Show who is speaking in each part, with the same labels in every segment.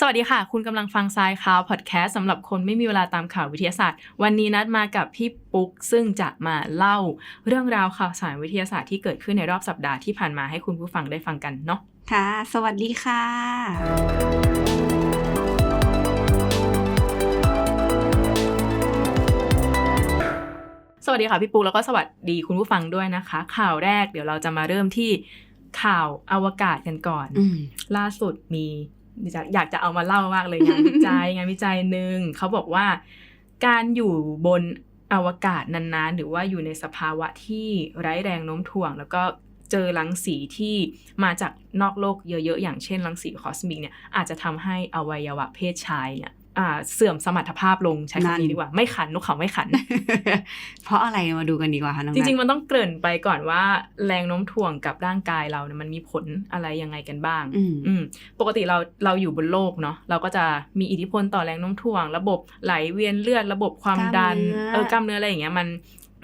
Speaker 1: สวัสดีค่ะ คุณกำลังฟังทรายข่าวพอดแคสต์สำหรับคนไม่มีเวลาตามข่าววิทยาศาสตร์ วันนี้นัดมากับพี่ปุ๊ก ซึ่งจะมาเล่าเรื่องราวข่าวสารวิทยาศาสตร์ที่เกิดขึ้นในรอบสัปดาห์ที่ผ่านมาให้คุณผู้ฟังได้ฟังกันเนาะ
Speaker 2: ค่ะ สวัสดีค่ะ
Speaker 1: สวัสดีค่ะพี่ปุ๊กแล้วก็สวัสดีคุณผู้ฟังด้วยนะคะ ข่าวแรกเดี๋ยวเราจะมาเริ่มที่ข่าวอวกาศกันก่อน
Speaker 2: อืม
Speaker 1: ล่าสุดมี อยากจะเอามาเล่ามากเลยงานวิจัยงานวิจัยหนึ่งเขาบอกว่าการอยู่บนอวกาศนานๆ หรือว่าอยู่ในสภาวะที่ไร้แรงโน้มถ่วง แล้วก็เจอรังสีที่มาจากนอกโลกเยอะๆ อย่างเช่นรังสีคอสมิกเนี่ยอาจจะทำให้อวัยวะเพศชายเนี่ย เสื่อมสมรรถภาพลงใช้
Speaker 2: นั่
Speaker 1: คำ
Speaker 2: น
Speaker 1: นี้ดีกว่า ไม่ขันนกเขาไม่ขัน
Speaker 2: เพราะอะไรมาดูกันดีกว่าค่ะน้อง
Speaker 1: จริงๆ
Speaker 2: นัท
Speaker 1: มันต้องเกริ่นไปก่อนว่า แรงโน้มถ่วงกับร่างกายเราเนี่ยมันมีผลอะไรยังไงกันบ้าง
Speaker 2: อืม
Speaker 1: อืมปกติเราเราอยู่บนโลกเนาะเราก็จะมีอิทธิพลต่อแรงโน้มถ่วง ระบบไหลเวียนเลือดระบบความดัน
Speaker 2: กล้ามเนื้อ
Speaker 1: เออกล้ามเนื้ออะไรอย่างเงี้ยมัน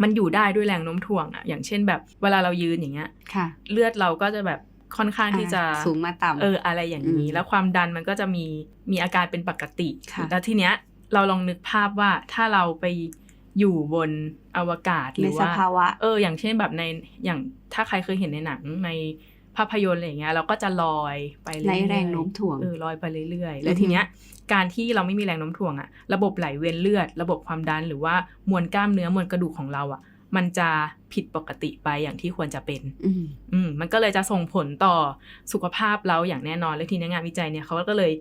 Speaker 1: มันอยู่ได้ด้วยแรงโน้มถ่วงอะอย่างเช่นแบบเวลาเรายืนอย่างเงี้ย
Speaker 2: ค่ะ
Speaker 1: เลือดเราก็จะแบบ ค่อนข้างที่จะ
Speaker 2: อ่าสูงมาต่ำ
Speaker 1: เอออะไรอย่างนี้
Speaker 2: อืม
Speaker 1: แล้วความดันมันก็จะมีมีอาการเป็นปกติ
Speaker 2: ค่ะ
Speaker 1: แล้วทีเนี้ยเราลองนึกภาพว่าถ้าเราไปอยู่บนอวกาศห
Speaker 2: ใน
Speaker 1: รือ
Speaker 2: ส
Speaker 1: ว่า
Speaker 2: ภาวะ
Speaker 1: เออ อย่างเช่นแบบในอย่างถ้าใครเคยเห็นในหนังในภาพยนตร์อะไรอย่างเงี้ยเราก็จะลอยไปเรื่อยๆ
Speaker 2: ไร้แรงโน้มถ่วง
Speaker 1: เออลอยไปเรื่อยๆ
Speaker 2: อื
Speaker 1: แล้
Speaker 2: อ
Speaker 1: ว
Speaker 2: ฮึ
Speaker 1: ทีเนี้ยการที่เราไม่มีแรงโน้มถ่วงอะระบบไหลเวียนเลือด ระบบความดันหรือว่ามวลกล้ามเนื้อมวลกระดูกของเราอะ มันจะผิดปกติไปอย่างที่ควรจะเป็น
Speaker 2: อืม
Speaker 1: อืมมันก็เลยจะส่งผลต่อสุขภาพเราอย่างแน่นอน และทีนี้งานวิจัยเนี่ยเขาก็เลย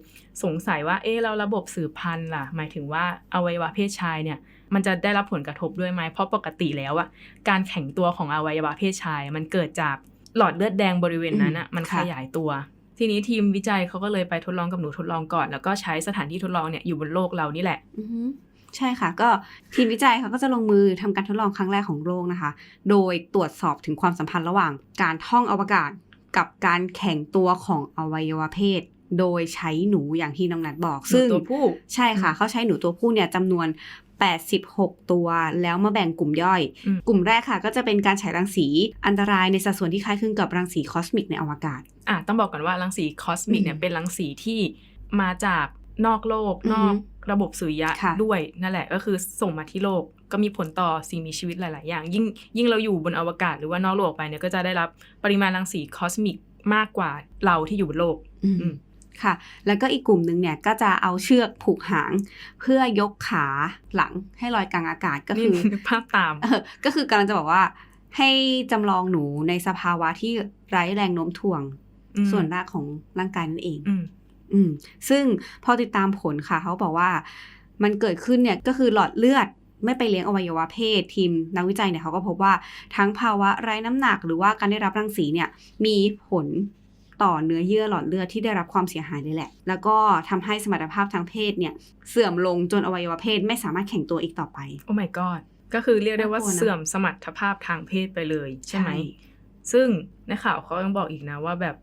Speaker 1: สงสัยว่า เอ๊ะเราระบบสืบพันธุ์ล่ะ หมายถึงว่าอวัยวะเพศชายเนี่ย มันจะได้รับผลกระทบด้วยไหมเพราะปกติแล้วอะการแข็งตัวของอวัยวะเพศชาย มันเกิดจากหลอดเลือดแดงบริเวณนั้นอะ
Speaker 2: อืม
Speaker 1: มันข
Speaker 2: ค่ะ
Speaker 1: ยายตัวทีนี้ทีมวิจัยเขาก็เลยไปทดลองกับหนูทดลองก่อน แล้วก็ใช้สถานที่ทดลองเนี่ยอยู่บนโลกเรานี่แหละ
Speaker 2: อือฮึ ใช่ค่ะ ก็ทีมวิจัยเขาก็จะลงมือทำการทดลองครั้งแรกของโลกนะคะ โดยตรวจสอบถึงความสัมพันธ์ระหว่างการท่องอวกาศกับการแข็งตัวของอวัยวะเพศ โดยใช้หนูอย่างที่น้องนัทบอก
Speaker 1: หนู
Speaker 2: ซึ่ง
Speaker 1: ตัวผู้
Speaker 2: ใช่ค่ะ เขาใช้หนูตัวผู้เนี่ยจำนวน 86 ตัว แล้วมาแบ่งกลุ่มย่อย
Speaker 1: อืม
Speaker 2: กลุ่มแรกค่ะ ก็จะเป็นการฉายรังสีอันตรายในสัดส่วนที่คล้ายคลึงกับรังสีคอสมิกในอวกาศ
Speaker 1: อะต้องบอกก่อนว่ารังสีคอสมิกเนี่ย
Speaker 2: อืม
Speaker 1: เป็นรังสีที่มาจากนอกโลก
Speaker 2: อือฮึ
Speaker 1: นอก ระบบสุริยะ
Speaker 2: ค่ะ
Speaker 1: ด้วยนั่นแหละก็คือส่งมาที่โลกก็มีผลต่อสิ่งมีชีวิตหลาย ๆ อย่าง ยิ่งยิ่งเราอยู่บนอวกาศหรือว่านอกโลกไปเนี่ยก็จะได้รับปริมาณรังสีคอสมิกมากกว่าเราที่อยู่บนโลก
Speaker 2: อืม
Speaker 1: อืม
Speaker 2: ค่ะ แล้วก็อีกกลุ่มหนึ่งเนี่ยก็จะเอาเชือกผูกหาง เพื่อยกขาหลังให้ลอยกลางอากาศก็
Speaker 1: นี่
Speaker 2: คือ
Speaker 1: นึกภาพตาม
Speaker 2: เออก็คือกำลังจะบอกว่า ให้จำลองหนูในสภาวะที่ไร้แรงโน้มถ่วง
Speaker 1: อืม
Speaker 2: ส่วนรากของร่างกายนั่นเอง
Speaker 1: อืม
Speaker 2: อืมซึ่งพอติดตามผลค่ะ เขาบอกว่ามันเกิดขึ้นเนี่ยก็คือหลอดเลือดไม่ไปเลี้ยงอวัยวะเพศทีมนักวิจัยเนี่ยเขาก็พบว่าทั้งภาวะไร้น้ำหนักหรือว่าการได้รับรังสีเนี่ยมีผลต่อเนื้อเยื่อหลอดเลือดที่ได้รับความเสียหายเลยแหละ แล้วก็ทำให้สมรรถภาพทางเพศเนี่ยเสื่อมลงจนอวัยวะเพศไม่สามารถแข็งตัวอีกต่อไป
Speaker 1: โอ้ my god ก็คือเรียกได้ว่า
Speaker 2: น่ากลัวนะ
Speaker 1: เสื่อมสมรรถภาพทางเพศไปเลยใช่ไหม ซึ่งในข่าวเขายังบอกอีกนะว่าแบบ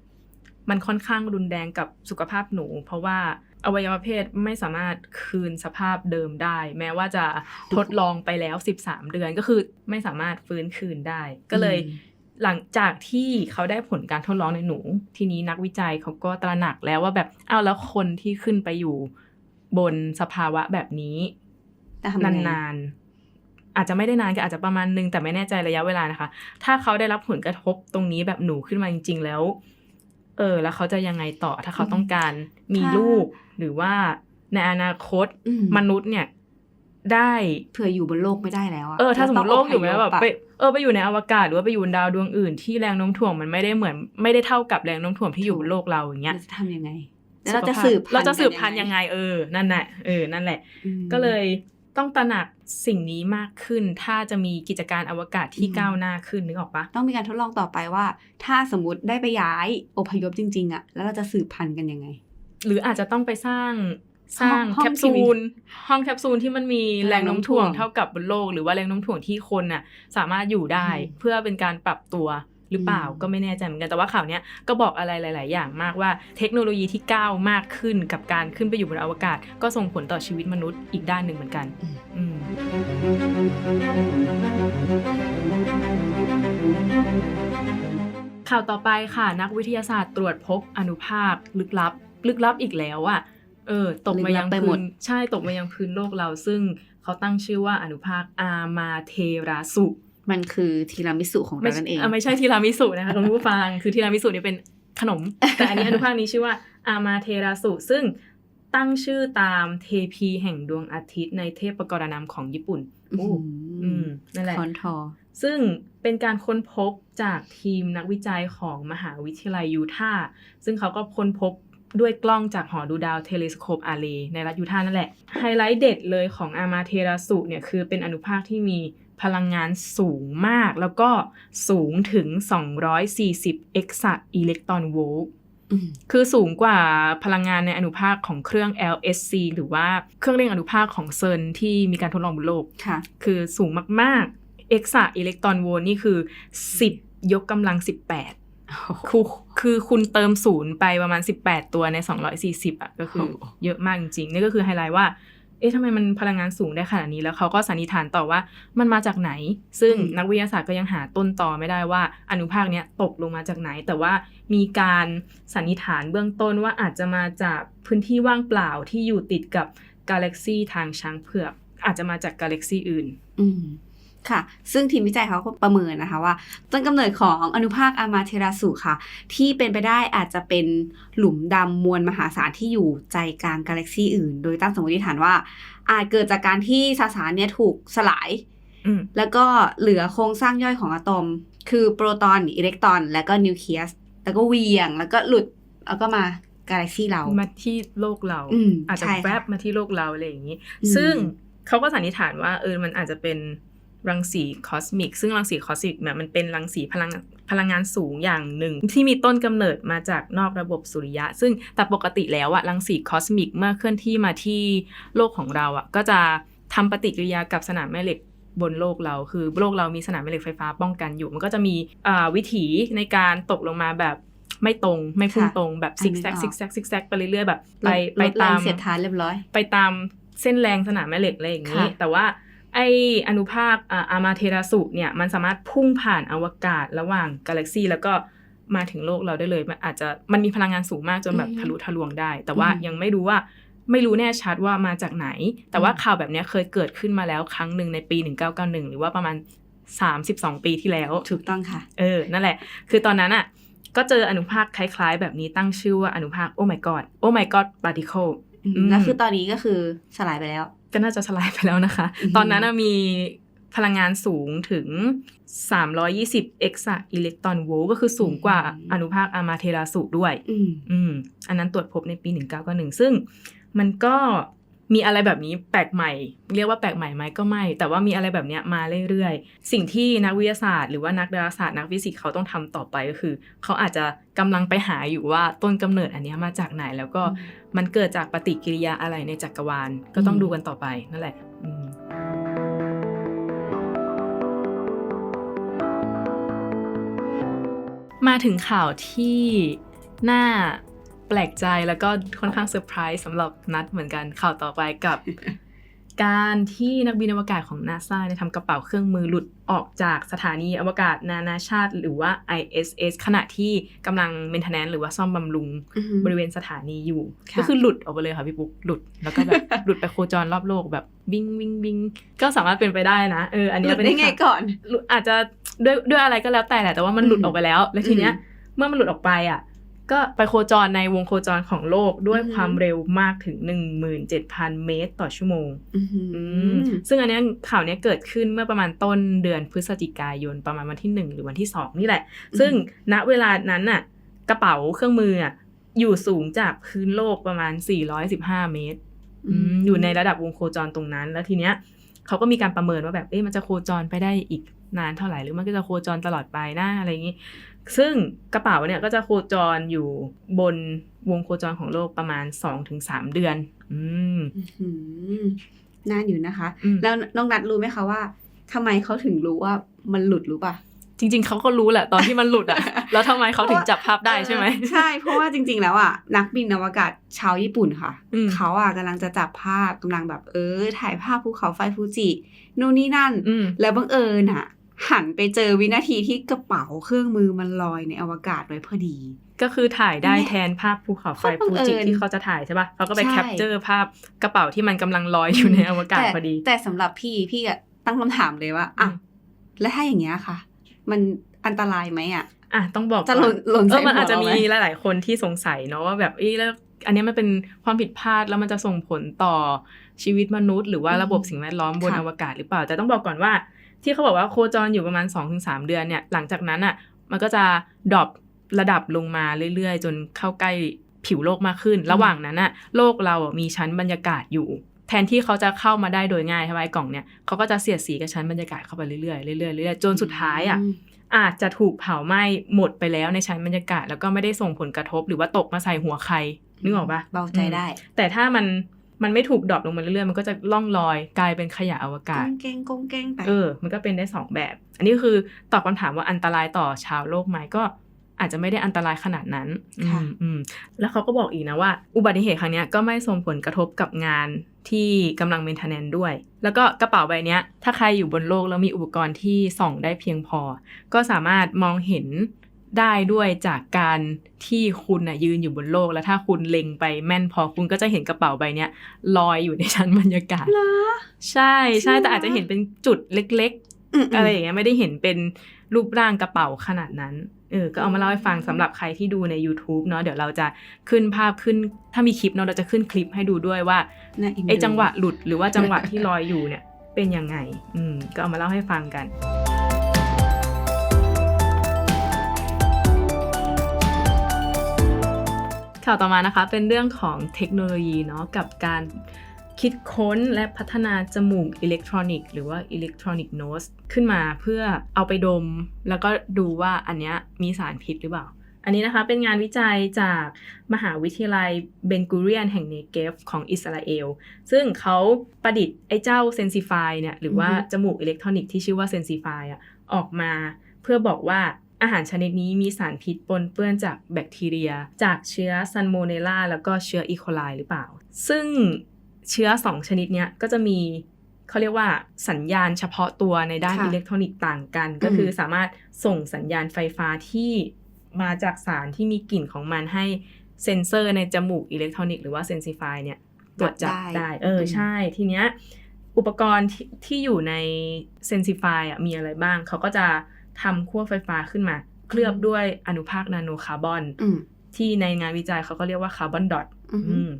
Speaker 1: มันค่อนข้างรุนแรงกับสุขภาพหนู เพราะว่าอวัยวะเพศไม่สามารถคืนสภาพเดิมได้ แม้ว่าจะทดลองไปแล้ว 13 เดือนก็คือไม่สามารถฟื้นคืนได้ ก็เลย
Speaker 2: อืม
Speaker 1: หลังจากที่เขาได้ผลการทดลองในหนู ทีนี้นักวิจัยเขาก็ตระหนักแล้วว่าแบบอ้าวแล้วคนที่ขึ้นไปอยู่บนสภาวะแบบนี้
Speaker 2: แต่ทำยังไง
Speaker 1: นานๆ อาจจะไม่ได้นานก็อาจจะประมาณนึงแต่ไม่แน่ใจระยะเวลานะคะ ถ้าเขาได้รับผลกระทบตรงนี้แบบหนูขึ้นมาจริง ๆ แล้ว เออ แล้วเขาจะยังไงต่อถ้าเขาต้องการมี
Speaker 2: ถ้า
Speaker 1: ลูก หรือว่าในอนาคต
Speaker 2: อืม
Speaker 1: มนุษย์เนี่ย ได้
Speaker 2: เผื่ออยู่บนโลกไม่ได้แล้วอะ
Speaker 1: เออถ้าสมมติโลกอยู่
Speaker 2: แล้
Speaker 1: แล้วว
Speaker 2: ต้
Speaker 1: แบ
Speaker 2: ง
Speaker 1: บไปเออไปอยู่ในอวกาศหรือว่าไปอยู่บนดาวดวงอื่นที่แรงโน้มถ่วงมันไม่ได้เหมือน ไม่ได้เท่ากับแรงโน้มถ่วงที่อยู่บนโลกเราอย่างเงี้ย
Speaker 2: เราจะทำยังไงแล้วเราจะสืบพันธุ์
Speaker 1: เราจะสืบพันธุ์
Speaker 2: กั
Speaker 1: ยังไงเออนั่นแหละเออนั่นแหละ
Speaker 2: อืม
Speaker 1: ก็เลย ต้องตระหนักสิ่งนี้มากขึ้น ถ้าจะมีกิจการอวกาศที่
Speaker 2: อืม
Speaker 1: ก้าวหน้าขึ้นนึกออกปะ
Speaker 2: ต้องมีการทดลองต่อไปว่า ถ้าสมมติได้ไปย้ายอพยพจริงๆอะแล้วเราจะสืบพันธุ์กันยังไง
Speaker 1: หรืออาจจะต้องไปสร้างสร้าง
Speaker 2: ห้อง
Speaker 1: แคปซู
Speaker 2: ทีวี
Speaker 1: ลห้องแคปซูลที่มันมีแรงโน้มถ่วง
Speaker 2: แรงโน้มถ่วง
Speaker 1: เท่ากับบนโลก หรือว่าแรงโน้มถ่วงที่คนน่ะสามารถอยู่ได้
Speaker 2: อืม
Speaker 1: เพื่อเป็นการปรับตัว หรือเปล่า
Speaker 2: อืม
Speaker 1: ก็ไม่แน่ใจเหมือนกันแต่ว่าข่าวเนี้ยก็บอกอะไรหลาย ๆ อย่างมากว่าเทคโนโลยีที่ก้าวมากขึ้นกับการขึ้นไปอยู่บนอวกาศ ก็ส่งผลต่อชีวิตมนุษย์อีกด้านหนึ่งเหมือนกันอืมข่าวต่อไปค่ะ นักวิทยาศาสตร์ตรวจพบอนุภาคลึกลับ ลึกลับอีกแล้วอะ่ะเออตกมายัง
Speaker 2: ลึกลับไปหม
Speaker 1: พื้
Speaker 2: ด
Speaker 1: นใช่ตกมายังพื้นโลกเราซึ่งเขาตั้งชื่อว่าอนุภาคอามาเทราสุ
Speaker 2: มันคือทีรามิสุของเรานั่นเอง
Speaker 1: ไม่ใช่ทีรามิสุนะคะคุณผู้ฟังคือทีรามิสุนี่เป็นขนม แต่อันนี้อนุภาคนี้ชื่อว่าอามาเทราสุซึ่งตั้งชื่อตามเทพีแห่งดวงอาทิตย์ในเทพกรนามของญี่ปุ่น
Speaker 2: อืม
Speaker 1: อืมนั่นแหละ
Speaker 2: คอนทอร์
Speaker 1: ซึ่งเป็นการค้นพบจากทีมนักวิจัยของมหาวิทยาลัยยูทาห์ซึ่งเขาก็ค้นพบด้วยกล้องจากหอดูดาวเทเลสโคปอารีในรัฐยูทาห์นั่นแหละ ไฮไลท์เด็ดเลยของอามาเทราสุเนี่ยคือเป็นอนุภาคที่มี พลังงานสูงมาก แล้วก็สูงถึง 240เอ็กซาอิเล็กตรอนโวลต์
Speaker 2: อืม
Speaker 1: คือสูงกว่าพลังงานในอนุภาคของเครื่อง LSC หรือว่าเครื่องเร่งอนุภาคของเซิร์นที่มีการทดลองบนโลก
Speaker 2: ค่ะ
Speaker 1: คือสูงมากๆเอ็กซาอิเล็กตรอนโวลต์นี่คือ 10 ยกกำลัง 18คือคือคุณเติมศูนย์ไปประมาณ 18 ตัวใน 240 อะ ก็คือ
Speaker 2: โอ้
Speaker 1: เยอะมากจริงๆ นี่ก็คือไฮไลท์ว่า เอ๊ะทำไมมันพลังงานสูงได้ขนาดนี้ แล้วเขาก็สันนิษฐานต่อว่ามันมาจากไหน ซึ่ง
Speaker 2: อืม
Speaker 1: นักวิทยาศาสตร์ก็ยังหาต้นตอไม่ได้ว่าอนุภาคเนี้ยตกลงมาจากไหน แต่ว่ามีการสันนิษฐานเบื้องต้นว่าอาจจะมาจากพื้นที่ว่างเปล่าที่อยู่ติดกับกาแล็กซีทางช้างเผือกอาจจะมาจากกาแล็กซีอื่น
Speaker 2: อืม ค่ะ ซึ่งทีมวิจัยเขาก็ประเมินนะคะว่าต้นกำเนิดของอนุภาคอามาเทราสุค่ะ ที่เป็นไปได้อาจจะเป็นหลุมดำมวลมหาศาลที่อยู่ใจกลางกาแล็กซีอื่น โดยตั้งสมมติฐานว่า อาจเกิดจากการที่สสารเนี่ยถูกสลาย
Speaker 1: อืม
Speaker 2: แล้วก็เหลือโครงสร้างย่อยของอะตอม คือโปรตอนอิเล็กตรอน แล้วก็นิวเคลียส แล้วก็เหวียง แล้วก็หลุดแล้วก็มากาแล็กซีเรา
Speaker 1: มาที่โลกเรา
Speaker 2: อืม
Speaker 1: อาจจะ
Speaker 2: ใช่ค่ะ
Speaker 1: แวบมาที่โลกเราอะไรอย่างนี้
Speaker 2: อืม
Speaker 1: ซึ่งเขาก็สันนิษฐานว่าเออมันอาจจะเป็น รังสีคอสมิก ซึ่งรังสีคอสมิกเนี่ยมันเป็นรังสีพลังพลังงานสูงอย่างหนึ่ง ที่มีต้นกำเนิดมาจากนอกระบบสุริยะ ซึ่งแต่ปกติแล้วอะรังสีคอสมิกเมื่อเคลื่อนที่มาที่โลกของเราอะก็จะทำปฏิกิริยากับสนามแม่เหล็กบนโลกเราคือโลกเรามีสนามแม่เหล็กไฟฟ้าป้องกันอยู่ มันก็จะมีอ่าวิถีในการตกลงมาแบบไม่ตรงไม่พุ่ง
Speaker 2: ค่ะ
Speaker 1: ตรงแบบ
Speaker 2: อัน
Speaker 1: ซิก
Speaker 2: นึก
Speaker 1: แซก
Speaker 2: ออก
Speaker 1: ซิกแซกซิกแซกไปเรื่อยๆแบบ
Speaker 2: ล
Speaker 1: ไป
Speaker 2: ด
Speaker 1: ไป
Speaker 2: ลดแร
Speaker 1: ตางม
Speaker 2: เสียดทานเรียบร้อย
Speaker 1: ไปตามเส้นแรงสนามแม่เหล็กอะไรอย่างนี้
Speaker 2: ค่ะ
Speaker 1: แต่ว่า ไออนุภาคอ่าอามาเทราสุเนี่ยมันสามารถพุ่งผ่านอวกาศระหว่างกาแล็กซีแล้วก็มาถึงโลกเราได้เลย มันอาจจะมันมีพลังงานสูงมากจนแบบ
Speaker 2: อืม
Speaker 1: ทะลุทะลวงได้ แต่ว่า
Speaker 2: อืม
Speaker 1: ยังไม่รู้ว่าไม่รู้แน่ชัดว่ามาจากไหน แต่ว่า
Speaker 2: อืม
Speaker 1: ข่าวแบบเนี้ยเคยเกิดขึ้นมาแล้วครั้งหนึ่งในปี 1991 หรือว่าประมาณ 32 ปีที่แล้ว
Speaker 2: ถูกต้องค่ะ
Speaker 1: เออ นั่นแหละ คือตอนนั้นอะ ก็เจออนุภาคคล้ายๆ แบบนี้ตั้งชื่อว่าอนุภาค oh my god oh my god particle
Speaker 2: อืม
Speaker 1: อืม
Speaker 2: แล้วคือตอนนี้ก็คือสลายไปแล้ว
Speaker 1: ก็น่าจะสลายไปแล้วนะคะ
Speaker 2: อือหือ
Speaker 1: ตอนนั้นน่ะมีพลังงานสูงถึง 320 เอ็กซาอิเล็กตรอนโวลต์ก็คือสูงกว่าอนุภาคอามาเทราสุด้วย
Speaker 2: อืม
Speaker 1: อืมอันนั้นตรวจพบในปี 1991 ซึ่งมันก็ มีอะไรแบบนี้แปลกใหม่ เรียกว่าแปลกใหม่ไหมก็ไม่ แต่ว่ามีอะไรแบบเนี้ยมาเรื่อยๆ สิ่งที่นักวิทยาศาสตร์หรือว่านักดาราศาสตร์นักฟิสิกส์เขาต้องทำต่อไปก็คือ เขาอาจจะกำลังไปหาอยู่ว่าต้นกำเนิดอันเนี้ยมาจากไหนแล้วก็มันเกิดจากปฏิกิริยาอะไรในจักรวาลก็ต้อง
Speaker 2: อืม
Speaker 1: ดูกันต่อไปนั่นแหละอืมมาถึงข่าวที่น่า แปลกใจแล้วก็ค่อนข้างเซอร์ไพรส์สำหรับนัดเหมือนกันข่าวต่อไปกับ การที่นักบินอวกาศของนาซาเนี่ยทำกระเป๋าเครื่องมือหลุดออกจากสถานีอวกาศนานาชาติ หรือว่า ISS ขณะที่กำลังเมนเทนแนนหรือว่าซ่อมบำรุง
Speaker 2: อืม
Speaker 1: บริเวณสถานีอยู่
Speaker 2: ค่ะ
Speaker 1: ก็คือหลุดออกไปเลยค่ะพี่ปุ๊กหลุดแล้วก็แบบหลุดไปโคจรรอบโลกแบบวิ่งวิ่งวิ่งก็สามารถเป็นไปได้นะเอออัน
Speaker 2: ห
Speaker 1: เนี้
Speaker 2: ลุ
Speaker 1: ย
Speaker 2: ด
Speaker 1: เป็น
Speaker 2: ได้ไง
Speaker 1: ข่าว
Speaker 2: ก่อน
Speaker 1: หลุดอาจจะด้วยด้วยอะไรก็แล้วแต่แหละแต่ว่ามันหลุด
Speaker 2: อืม
Speaker 1: ออกไปแล้ว แล้วทีเนี้ย
Speaker 2: อืม
Speaker 1: เมื่อมันหลุดออกไปอะ ก็ไปโคจรในวงโคจรของโลกด้วย
Speaker 2: อือฮึ
Speaker 1: ความเร็วมากถึง 17,000 เมตรต่อชั่วโมง
Speaker 2: อืม
Speaker 1: อืมซึ่งอันเนี้ยข่าวเนี้ยเกิดขึ้นเมื่อประมาณต้นเดือนพฤศจิกายนประมาณวันที่หนึ่งหรือวันที่สองนี่แหละ ซึ่งณเวลานั้นน่ะกระเป๋าเครื่องมืออะอยู่สูงจากพื้นโลกประมาณ 415 เมตรอืมอยู่ในระดับวงโคจรตรงนั้น แล้วทีเนี้ยเขาก็มีการประเมินว่าแบบเอ๊ะมันจะโคจรไปได้อีกนานเท่าไหร่หรือมันก็จะโคจรตลอดไปนะอะไรอย่างนี้ ซึ่งกระเป๋าเนี่ยก็จะโคจรอยู่บนวงโคจรของโลกประมาณ 2-3 เดือน อืม
Speaker 2: อืมนานอยู่นะคะ
Speaker 1: อืม
Speaker 2: แล้วน้องนัดรู้ไหมคะว่าทำไมเขาถึงรู้ว่ามันหลุดรู้ป่ะ
Speaker 1: จริง ๆเขาก็รู้แหละตอนที่มันหลุดอะแล้วทำไมเขาถึงจับภาพได้ใช่ไหม
Speaker 2: เออใช่เพราะว่าจริง ๆ แล้วอะนักบินอวกาศชาวญี่ปุ่นค่ะ
Speaker 1: อืม
Speaker 2: เขาอะกำลังจะจับภาพกำลังแบบเออ ถ่ายภาพภูเขาไฟฟูจินู่นนี่นั่น
Speaker 1: อืม
Speaker 2: แล้วบังเอิญอะ หันไปเจอวินาทีที่กระเป๋าเครื่องมือมันลอยในอวกาศไว้พอดี
Speaker 1: ก็คือถ่ายได้
Speaker 2: เนี่ย
Speaker 1: แทนภาพภูเขาไฟ
Speaker 2: โคตรบั
Speaker 1: ฟู
Speaker 2: งเอิญ
Speaker 1: จิที่เขาจะถ่ายใช่ปะเขาก็ไป
Speaker 2: ใช่
Speaker 1: แคปเจอร์ภาพกระเป๋าที่มันกำลังลอยอยู่ในอวกาศ
Speaker 2: แต่
Speaker 1: พอดี
Speaker 2: แต่สำหรับพี่พี่อะตั้งคำถามเลยว่าอะ
Speaker 1: อืม
Speaker 2: แล้วถ้าอย่างเงี้ยค่ะ มันอันตรายไหมอะ
Speaker 1: อะต้องบอก
Speaker 2: จะ
Speaker 1: ก่
Speaker 2: หล่นหล่น
Speaker 1: เอ
Speaker 2: ใส่
Speaker 1: อมันอาจจะ
Speaker 2: หัว
Speaker 1: มี
Speaker 2: เราไห
Speaker 1: หลาย ๆ คนที่สงสัยเนาะว่าแบบเอ้แล้วอันเนี้ยมันเป็นความผิดพลาดแล้วมันจะส่งผลต่อชีวิตมนุษย์ หรือว่า
Speaker 2: อืม
Speaker 1: ระบบสิ่งแวดล้อมบน
Speaker 2: ค่ะ
Speaker 1: อวกาศหรือเปล่า แต่ต้องบอกก่อนว่า ที่เขาบอกว่าโคจรอยู่ประมาณ 2-3 เดือนเนี่ยหลังจากนั้นอะมันก็จะดรอประดับลงมาเรื่อยๆ จนเข้าใกล้ผิวโลกมากขึ้น ระหว่างนั้นอะโลกเราอะมีชั้นบรรยากาศอยู่ แทนที่เขาจะเข้ามาได้โดยง่ายใช่ไหมไอ้กล่องเนี่ยเขาก็จะเสียดสีกับชั้นบรรยากาศเข้าไปเรื่อยๆเรื่อยๆเรื่อยๆจนสุดท้ายอะ
Speaker 2: ม
Speaker 1: อาจจะถูกเผาไหม้หมดไปแล้วในชั้นบรรยากาศแล้วก็ไม่ได้ส่งผลกระทบ หรือว่าตกมาใส่หัวใครนึกออกปะ
Speaker 2: เบาใจได้
Speaker 1: อืมแต่ถ้ามัน มันไม่ถูกดรอปลงมาเรื่อยๆ มันก็จะล่องลอยกลายเป็นขยะอว
Speaker 2: ก
Speaker 1: กาศ
Speaker 2: งเกงกงเกงไป
Speaker 1: เออ มันก็เป็นได้สองแบบ อันนี้คือตอบคำถามว่าอันตรายต่อชาวโลกไหมก็อาจจะไม่ได้อันตรายขนาดนั้น
Speaker 2: ค่ะ
Speaker 1: อืมอืมแล้วเขาก็บอกอีกนะว่า อุบัติเหตุครั้งเนี้ยก็ไม่ส่งผลกระทบกับงานที่กำลังเมนเทนแนนด้วย แล้วก็กระเป๋าใบเนี้ยถ้าใครอยู่บนโลกแล้วมีอุปกรณ์ที่ส่องได้เพียงพอ ก็สามารถมองเห็น ได้ด้วยจากการที่คุณน่ะยืนอยู่บนโลก แล้วถ้าคุณเล็งไปแม่นพอคุณก็จะเห็นกระเป๋าใบเนี้ยลอยอยู่ในชั้นบรรยากาศ
Speaker 2: เหรอ
Speaker 1: ใช่ใช่
Speaker 2: จริงเหรอ
Speaker 1: แต่อาจจะเห็นเป็นจุดเล็ก
Speaker 2: อืม
Speaker 1: ๆอะไรอย่างเงี้ยไม่ได้เห็นเป็นรูปร่างกระเป๋าขนาดนั้นเออก็เอามาเล่าให้ฟังสำหรับใครที่ดูใน YouTube เนาะเดี๋ยวเราจะขึ้นภาพขึ้นถ้ามีคลิปเนาะเราจะขึ้นคลิปให้ดูด้วยว่า
Speaker 2: น่าเนดู
Speaker 1: ไอ้จังหวะหลุดหรือว่าจังหวะที่ลอยอยู่เนี่ยเป็นยังไง อืมก็เอามาเล่าให้ฟังกัน ข่าวต่อมานะคะเป็นเรื่องของเทคโนโลยีเนาะกับการคิดค้นและพัฒนาจมูกอิเล็กทรอนิกส์หรือว่าอิเล็กทรอนิกส์โนสขึ้นมาเพื่อเอาไปดม แล้วก็ดูว่าอันเนี้ยมีสารพิษหรือเปล่า อันนี้นะคะเป็นงานวิจัยจากมหาวิทยาลัยเบนกูเรียนแห่งเนเกฟของอิสราเอล ซึ่งเขาประดิษฐ์ไอ้เจ้าเซนซิฟายเนี่ยหรือว่า
Speaker 2: อือฮึ
Speaker 1: จมูกอิเล็กทรอนิกส์ที่ชื่อว่าเซนซิฟายอะออกมาเพื่อบอกว่า อาหารชนิดนี้มีสารพิษปนเปื้อนจากแบคทีเรีย จากเชื้อซันโมเนลาแล้วก็เชื้ออีโคไลหรือเปล่า ซึ่งเชื้อสองชนิดเนี้ยก็จะมีเขาเรียกว่าสัญญาณเฉพาะตัวในด้าน
Speaker 2: ค่ะ
Speaker 1: อิเล็กทรอนิกส์ต่างกัน ก็คือสามารถส่งสัญญาณไฟฟ้าที่มาจากสารที่มีกลิ่นของมันให้เซ็นเซอร์ในจมูกอิเล็กทรอนิกส์หรือว่าเซนซิฟายเนี่ยตรวจจับ
Speaker 2: ได้
Speaker 1: ได้เออ
Speaker 2: อืม
Speaker 1: ใช่ ทีเนี้ยอุปกรณ์ที่ที่อยู่ในเซนซิฟายอะมีอะไรบ้าง เขาก็จะ ทำขั้วไฟฟ้าขึ้นมา เคลือบด้วยอนุภาคนาโนคาร์บอน
Speaker 2: อืม
Speaker 1: ที่ในงานวิจัยเขาก็เรียกว่าคาร์บอนดอท
Speaker 2: อือฮึ
Speaker 1: อืม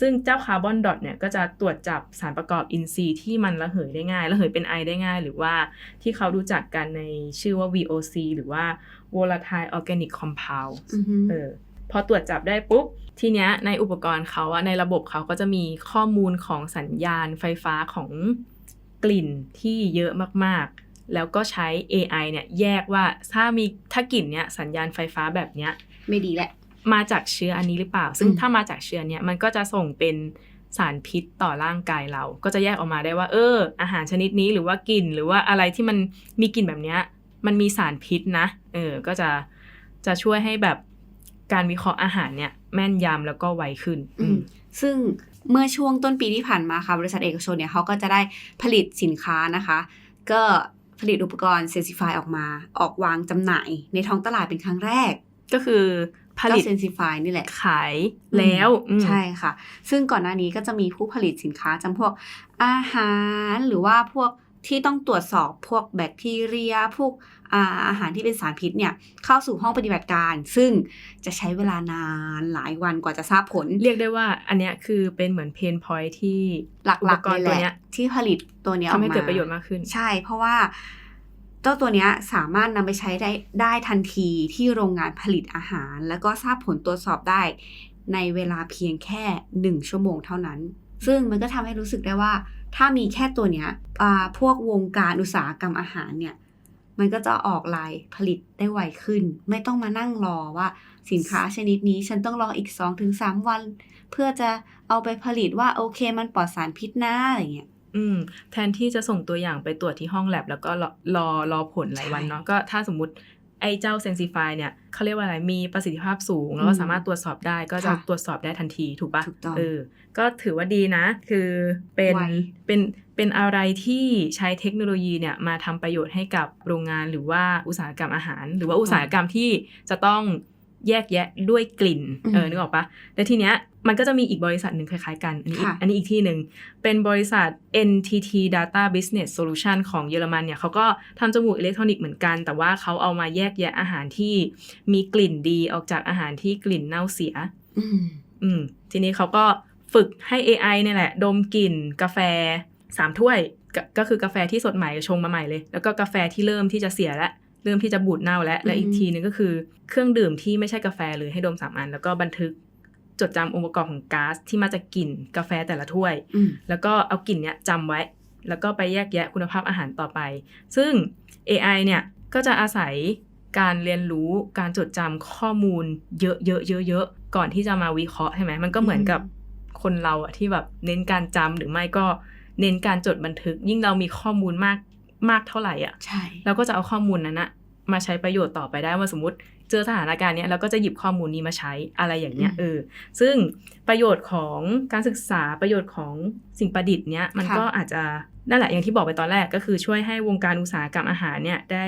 Speaker 1: ซึ่งเจ้าคาร์บอนดอทเนี่ยก็จะตรวจจับสารประกอบอินทรีย์ที่มันระเหยได้ง่าย ระเหยเป็นไอได้ง่าย หรือว่าที่เขารู้จักกันในชื่อว่า VOC หรือว่า volatile organic compound
Speaker 2: อือฮึ
Speaker 1: เออพอตรวจจับได้ปุ๊บ ทีเนี้ยในอุปกรณ์เขาอะในระบบเขาก็จะมีข้อมูลของสัญญาณไฟฟ้าของกลิ่นที่เยอะมากๆ แล้วก็ใช้ AI เนี่ยแยกว่าถ้ามีถ้ากลิ่นเนี้ยสัญญาณไฟฟ้าแบบเนี้ย
Speaker 2: ไม่ดีแหละ
Speaker 1: มาจากเชื้ออันนี้หรือเปล่า ซึ่ง
Speaker 2: อืม
Speaker 1: ถ้ามาจากเชื้อเนี้ยมันก็จะส่งเป็นสารพิษต่อร่างกายเรา ก็จะแยกออกมาได้ว่า เออ อาหารชนิดนี้หรือว่ากลิ่นหรือว่าอะไรที่มันมีกลิ่นแบบเนี้ยมันมีสารพิษนะ เออ ก็จะจะช่วยให้แบบการวิเคราะห์อาหารเนี่ยแม่นยำแล้วก็ไวขึ้น
Speaker 2: อืมซึ่งเมื่อช่วงต้นปีที่ผ่านมาค่ะ บริษัทเอกชนเนี่ยเขาก็จะได้ผลิตสินค้านะคะ ก็ ผลิตอุปกรณ์เซนซิฟายออกมา ออกวางจำหน่ายในท้องตลาดเป็นครั้งแรก
Speaker 1: ก็คือผลิต
Speaker 2: ก็เซนซิฟายนี่แหละ
Speaker 1: ขายแล้วอืม
Speaker 2: ใช่ค่ะ ซึ่งก่อนหน้านี้ก็จะมีผู้ผลิตสินค้าจำพวกอาหารหรือว่าพวก ที่ต้องตรวจสอบพวกแบคทีเรีย พวกอาอาหารที่เป็นสารพิษเนี่ยเข้าสู่ห้องปฏิบัติการ ซึ่งจะใช้เวลานานหลายวันกว่าจะทราบผล
Speaker 1: เรียกได้ว่าอันเนี้ยคือเป็นเหมือนเพนพอยที่
Speaker 2: หลัก
Speaker 1: อุป
Speaker 2: ๆ
Speaker 1: กร
Speaker 2: เลย
Speaker 1: ณ์
Speaker 2: แห
Speaker 1: ตัวเนี้
Speaker 2: ละ
Speaker 1: ย
Speaker 2: ที่ผลิตตัวเนี้ยอ
Speaker 1: ทำ
Speaker 2: อก
Speaker 1: ให้
Speaker 2: มา
Speaker 1: เกิดประโยชน์มากขึ้น
Speaker 2: ใช่เพราะว่าเจ้าตัวเนี้ยสามารถนำไปใช้ได้ได้ทันทีที่โรงงานผลิตอาหาร แล้วก็ทราบผลตรวจสอบได้ ในเวลาเพียงแค่หนึ่งชั่วโมงเท่านั้น ซึ่งมันก็ทำให้รู้สึกได้ว่า ถ้ามีแค่ตัวเนี้ยพวกวงการอุตสาหกรรมอาหารเนี่ย มันก็จะออกลายผลิตได้ไวขึ้น ไม่ต้องมานั่งรอว่าสินค้าชนิดนี้ ฉันต้องรออีก 2-3 วัน เพื่อจะเอาไปผลิตว่าโอเคมันปลอดสารพิษนะอะไรเงี้ย
Speaker 1: อืมแทนที่จะส่งตัวอย่างไปตรวจที่ห้องแลบแล้วก็รอรออผลหลายวันเนาะก็ถ้าสมมติ ไอ้เจ้า Sensify เนี่ยเขาเรียกว่าอะไร มีประสิทธิภาพสูง แล้วก็
Speaker 2: อืม
Speaker 1: สามารถตรวจสอบได้ก็จะ
Speaker 2: ค่ะ
Speaker 1: ตรวจสอบได้ทันทีถูกปะ
Speaker 2: ถูกต้อง
Speaker 1: เออก็ถือว่าดีนะ คือเป็น
Speaker 2: ไว
Speaker 1: เป็นเป็นอะไรที่ใช้เทคโนโลยีเนี่ยมาทำประโยชน์ให้กับโรงงานหรือว่าอุตสาหกรรมอาหาร หรือว่าอุตสาหกรรมที่จะต้องแยกแยะด้วยกลิ่น
Speaker 2: อืม
Speaker 1: เออนึกออกปะแล้วทีเนี้ย มันก็จะมีอีกบริษัทหนึ่งคล้ายๆกัน อันนี้อีก
Speaker 2: ค่ะ
Speaker 1: อันนี้อีกที่หนึ่งเป็นบริษัท NTT Data Business Solution ของเยอรมันเนี่ยเขาก็ทำจมูกอิเล็กทรอนิกส์เหมือนกัน แต่ว่าเขาเอามาแยกแยะอาหารที่มีกลิ่นดีออกจากอาหารที่กลิ่นเน่าเสีย
Speaker 2: อืม
Speaker 1: อืมทีนี้เขาก็ฝึกให้ AI เนี่ยแหละ ดมกลิ่นกาแฟสามถ้วยกก็คือกาแฟที่สดใหม่ชงมาใหม่เลย แล้วก็กาแฟที่เริ่มที่จะเสียแล้วเริ่มที่จะบูดเน่าแล้วและอีก
Speaker 2: อืม
Speaker 1: ทีนึงก็คือเครื่องดื่มที่ไม่ใช่กาแฟเลยให้ดมสามอัน แล้วก็บันทึก จดจำองค์ประกอบของก๊าซที่มาจากกลิ่นกาแฟแต่ละถ้วย
Speaker 2: อืม
Speaker 1: แล้วก็เอากลิ่นเนี้ยจำไว้ แล้วก็ไปแยกแยะคุณภาพอาหารต่อไป ซึ่ง AI เนี่ยก็จะอาศัยการเรียนรู้การจดจำข้อมูลเยอะๆเยอะๆก่อนที่จะมาวิเคราะห์ใช่ไหมมันก็เหมือนกับคนเราอะที่แบบเน้นการจำหรือไม่ก็เน้นการจดบันทึก ยิ่งเรามีข้อมูลมากมากเท่าไหร่อะ
Speaker 2: ใช่
Speaker 1: เราก็จะเอาข้อมูลนั้นนะ มาใช้ประโยชน์ต่อไปได้ว่าสมมติ เจอสถานการณ์เนี้ยเราก็จะหยิบข้อมูลนี้มาใช้อะไรอย่างเนี้ยเออซึ่งประโยชน์ของการศึกษาประโยชน์ของสิ่งประดิษฐ์เนี้ยมันก็อาจจะนั่นแหละอย่างที่บอกไปตอนแรกก็คือช่วยให้วงการอุตสาหกรรมอาหารเนี่ยได้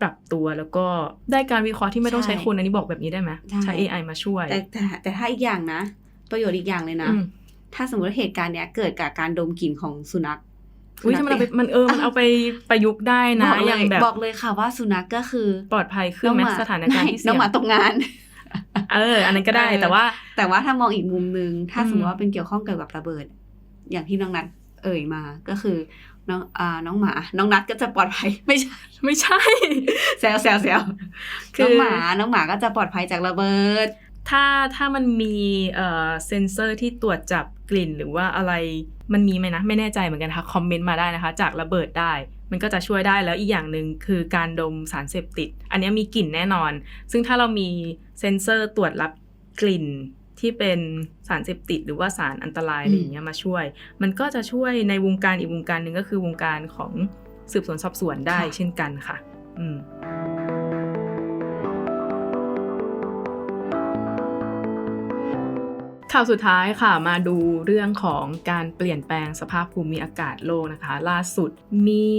Speaker 1: ปรับตัวแล้วก็ได้การวิเคราะห์ที่ไม่ต้องใช้คนอันนี้บอกแบบนี้ได้ไหมใช้ AI มาช่วย
Speaker 2: แต่แต่แต่ถ้าอีกอย่างนะ ประโยชน์อีกอย่างเลยนะ
Speaker 1: อืม
Speaker 2: ถ้าสมมติว่าเหตุการณ์เนี้ยเกิดจากการดมกลิ่นของสุนัข
Speaker 1: อุ้ยถ้ามันเอาไปมันเออมันเอาไปประยุกต์ได้นะ
Speaker 2: บอก
Speaker 1: อ
Speaker 2: เล
Speaker 1: ย่าง
Speaker 2: ย
Speaker 1: แบบ
Speaker 2: บอกเลยค่ะว่าสุนัขก็คือ
Speaker 1: ปลอดภัยขึ้นไหม
Speaker 2: องห
Speaker 1: สถานการณ์ที่เสี่
Speaker 2: น้อง
Speaker 1: ยง
Speaker 2: หมาตกงาน
Speaker 1: เออ อันนั้นก็ได้
Speaker 2: เออ
Speaker 1: แต่ว่า
Speaker 2: แต่ว่าถ้ามองอีกมุมนึง ถ้า
Speaker 1: อืม
Speaker 2: สมมติว่าเป็นเกี่ยวข้องเกี่ยวกับระเบิด อย่างที่น้องนัทเอ่ยมาก็คือน้องอ่าน้องหมา น้องนัทก็จะปลอดภัย ไม่ใช่
Speaker 1: ไม่ใช่
Speaker 2: แซวแซวแซว
Speaker 1: คือ
Speaker 2: น้องหมาน้องหมาก็จะปลอดภัยจากระเบิด
Speaker 1: ถ้าถ้ามันมีเอ่อเซนเซอร์ที่ตรวจจับ กลิ่นหรือว่าอะไรมันมีไหมนะ ไม่แน่ใจเหมือนกันค่ะคอมเมนต์มาได้นะคะ จากระเบิดได้ มันก็จะช่วยได้แล้วอีกอย่างหนึ่งคือการดมสารเสพติด อันนี้มีกลิ่นแน่นอน ซึ่งถ้าเรามีเซนเซอร์ตรวจรับกลิ่นที่เป็นสารเสพติดหรือว่าสารอันตรายอะไรอย่างเงี้ยมาช่วย มันก็จะช่วยในวงการอีกวงการหนึ่งก็คือวงการของสืบสวนสอบสวนได้
Speaker 2: ค่ะ
Speaker 1: เช่นกันค่ะ อืม ข่าวสุดท้ายค่ะมาดูเรื่องของการเปลี่ยนแปลงสภาพภูมิอากาศโลกนะคะ ล่าสุดมี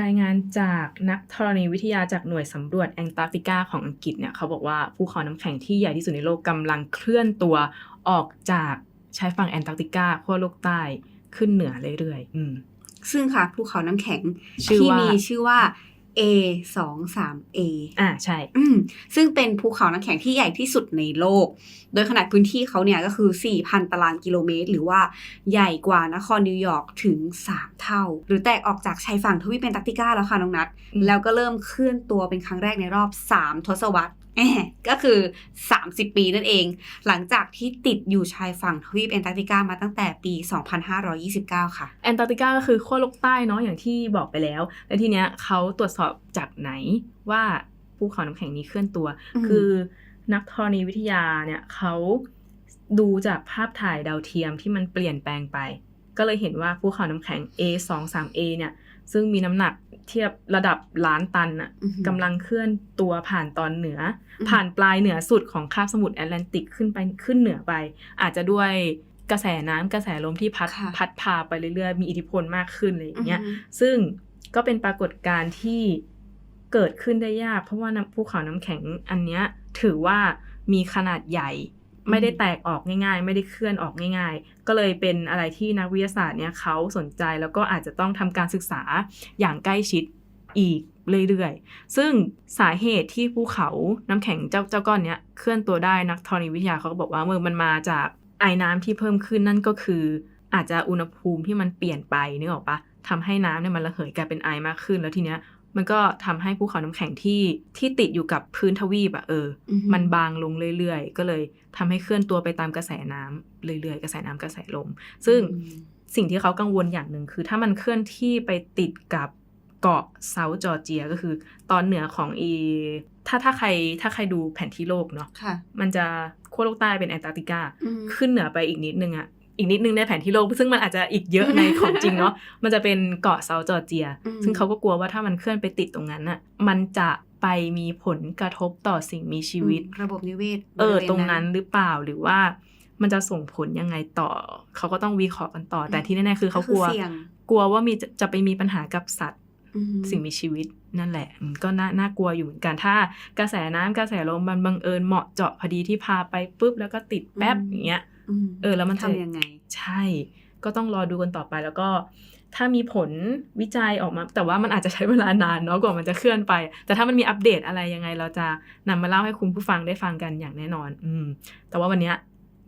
Speaker 1: รายงานจากนักธรณีวิทยาจากหน่วยสำรวจแองตาร์กติกาของอังกฤษเนี่ยเขาบอกว่าภูเขาน้ำแข็งที่ใหญ่ที่สุดในโลกกำลังเคลื่อนตัวออกจากชายฝั่งแอนตาร์กติกาขั้วโลกใต้ขึ้นเหนือเรื่อยๆอืม
Speaker 2: ซึ่งค่ะภูเขาน้ำแข็ง
Speaker 1: ชื่อ
Speaker 2: ที่
Speaker 1: ว่า
Speaker 2: มีชื่อว่า A 2 3 A
Speaker 1: อ่าใช่
Speaker 2: อืมซึ่งเป็นภูเขาน้ำแข็งที่ใหญ่ที่สุดในโลก โดยขนาดพื้นที่เขาเนี่ยก็คือ 4,000 ตารางกิโลเมตร หรือว่าใหญ่กว่านครนิวยอร์กถึง 3 เท่า หรือแตกออกจากชายฝั่งทวีปแอนตาร์กติกาแล้วค่ะน้องนัท
Speaker 1: อืม
Speaker 2: แล้วก็เริ่มเคลื่อนตัวเป็นครั้งแรกในรอบ 3 ทศวรรษแอะ ก็คือ 30 ปีนั่นเอง หลังจากที่ติดอยู่ชายฝั่งทวีปแอนตาร์กติกามาตั้งแต่ปี 2529 ค่ะ
Speaker 1: แอนตาร์กติกาก็คือขั้วโลกใต้เนาะอย่างที่บอกไปแล้ว และทีเนี้ยเขาตรวจสอบจากไหนว่าภูเขาน้ำแข็งนี้เคลื่อนตัว
Speaker 2: อืม
Speaker 1: คือนักธรณีวิทยาเนี่ยเขาดูจากภาพถ่ายดาวเทียมที่มันเปลี่ยนแปลงไป ก็เลยเห็นว่าภูเขาน้ำแข็ง A 2 3 A เนี่ย ซึ่งมีน้ำหนักเทียบระดับล้านตันอะ
Speaker 2: อือหือ
Speaker 1: กำลังเคลื่อนตัวผ่านตอนเหนืออ
Speaker 2: ม
Speaker 1: ผ่านปลายเหนือสุดของคาบสมุทรแอตแลนติกขึ้นไปขึ้นเหนือไป อาจจะด้วยกระแสน้ำกระแสลมที่พัด
Speaker 2: ค่ะ
Speaker 1: พัดพาไปเรื่อยๆ มีอิทธิพลมากขึ้นอะไรอย่างเงี้ย
Speaker 2: อือหือ
Speaker 1: ซึ่งก็เป็นปรากฏการณ์ที่เกิดขึ้นได้ยาก เพราะว่าน้ำภูเขาน้ำแข็งอันเนี้ยถือว่ามีขนาดใหญ่ ไม่ได้แตกออกง่าย ๆ ไม่ได้เคลื่อนออกง่าย ๆ ก็เลยเป็นอะไรที่นักวิทยาศาสตร์เนี่ยเขาสนใจแล้วก็อาจจะต้องทำการศึกษาอย่างใกล้ชิดอีกเรื่อยๆ ซึ่งสาเหตุที่ภูเขาน้ำแข็งเจ้าเจ้าก้อนเนี้ยเคลื่อนตัวได้นักธรณีวิทยาเขาก็บอกว่าเมื่อมันมาจากไอ้น้ำที่เพิ่มขึ้นนั่นก็คือ อาจจะอุณหภูมิที่มันเปลี่ยนไปนึกออกปะทำให้น้ำเนี่ยมันระเหยกลายเป็นไอมากขึ้น แล้วทีเนี้ย มันก็ทำให้ภูเขาน้ำแข็งที่ที่ติดอยู่กับพื้นทวีปอะเออ
Speaker 2: อือหือ
Speaker 1: มันบางลงเรื่อยๆ ก็เลยทำให้เคลื่อนตัวไปตามกระแสน้ำเรื่อยๆ กระแสน้ำกระแสลม ซึ่ง
Speaker 2: อืม
Speaker 1: สิ่งที่เขากังวลอย่างหนึ่งคือ ถ้ามันเคลื่อนที่ไปติดกับเกาะเซาท์จอร์เจียก็คือ ตอนเหนือของอีถ้าถ้าใครถ้าใครดูแผนที่โลกเนาะ
Speaker 2: ค่ะ
Speaker 1: มันจะขั้วโลกใต้เป็นแอนตาร์กติกา
Speaker 2: อืม
Speaker 1: ขึ้นเหนือไปอีกนิดนึงอะ อีกนิดนึงในแผนที่โลก ซึ่งมันอาจจะอีกเยอะในของจริงเนาะมันจะเป็นเกาะเซาท์จอร์เจีย
Speaker 2: อืม
Speaker 1: ซึ่งเขาก็กลัวว่าถ้ามันเคลื่อนไปติดตรงนั้นน่ะมันจะไปมีผลกระทบต่อสิ่งมีชีวิต
Speaker 2: อืมระบบนิเวศ
Speaker 1: เออ
Speaker 2: บวณ
Speaker 1: ตรงนั้นหรือเปล่าหรือว่ามันจะส่งผลยังไงต่อ เขาก็ต้องวิเคราะห์กันต่อ แต่ที่แน่ๆคือเขากลัว
Speaker 2: เสี่ยง
Speaker 1: กลัวว่ามีจะจะไปมีปัญหากับสัตว์
Speaker 2: อืม
Speaker 1: สิ่งมีชีวิตนั่นแหละอืมก็น่าน่ากลัวอยู่เหมือนกันถ้า กระแสน้ำกระแสลมมันบังเอิญเหมาะเจาะพอดีที่พาไปปุ๊บแล้วก็ติดแป๊บอย่างเงี้ย
Speaker 2: ม
Speaker 1: เออแล้วมันจะ
Speaker 2: ทำยังไง
Speaker 1: ใช่ ก็ต้องรอดูกันต่อไปแล้วก็ ถ้ามีผลวิจัยออกมา แต่ว่ามันอาจจะใช้เวลานานเนาะกว่ามันจะเคลื่อนไป แต่ถ้ามันมีอัปเดตอะไรยังไง เราจะนำมาเล่าให้คุณผู้ฟังได้ฟังกันอย่างแน่นอน อืม แต่ว่าวันเนี้ย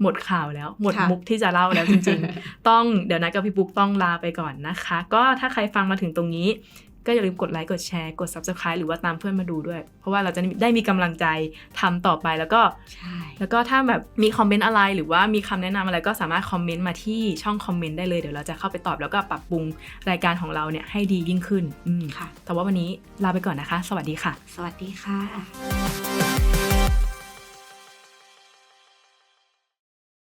Speaker 1: หมดข่าวแล้ว หมด
Speaker 2: ค่ะ
Speaker 1: มุกที่จะเล่าแล้วจริงๆ ต้องเดี๋ยวนัดกับพี่ปุ๊กต้องลาไปก่อนนะคะ ก็ถ้าใครฟังมาถึงตรงนี้ ก็อย่าลืมกดไลค์กดแชร์กด subscribe หรือว่าตามเพื่อนมาดูด้วย เพราะว่าเราจะได้มีกำลังใจทำต่อไปแล้วก็
Speaker 2: ใช่
Speaker 1: แล้วก็ถ้าแบบมีคอมเมนต์อะไรหรือว่ามีคำแนะนำอะไรก็สามารถคอมเมนต์มาที่ช่องคอมเมนต์ได้เลยเดี๋ยวเราจะเข้าไปตอบแล้วก็ปรับปรุงรายการของเราเนี่ยให้ดียิ่งขึ้นอืม
Speaker 2: ค่ะ
Speaker 1: แต่ว่าวันนี้ลาไปก่อนนะคะ สวัสดีค่ะ
Speaker 2: สวัสดีค่ะ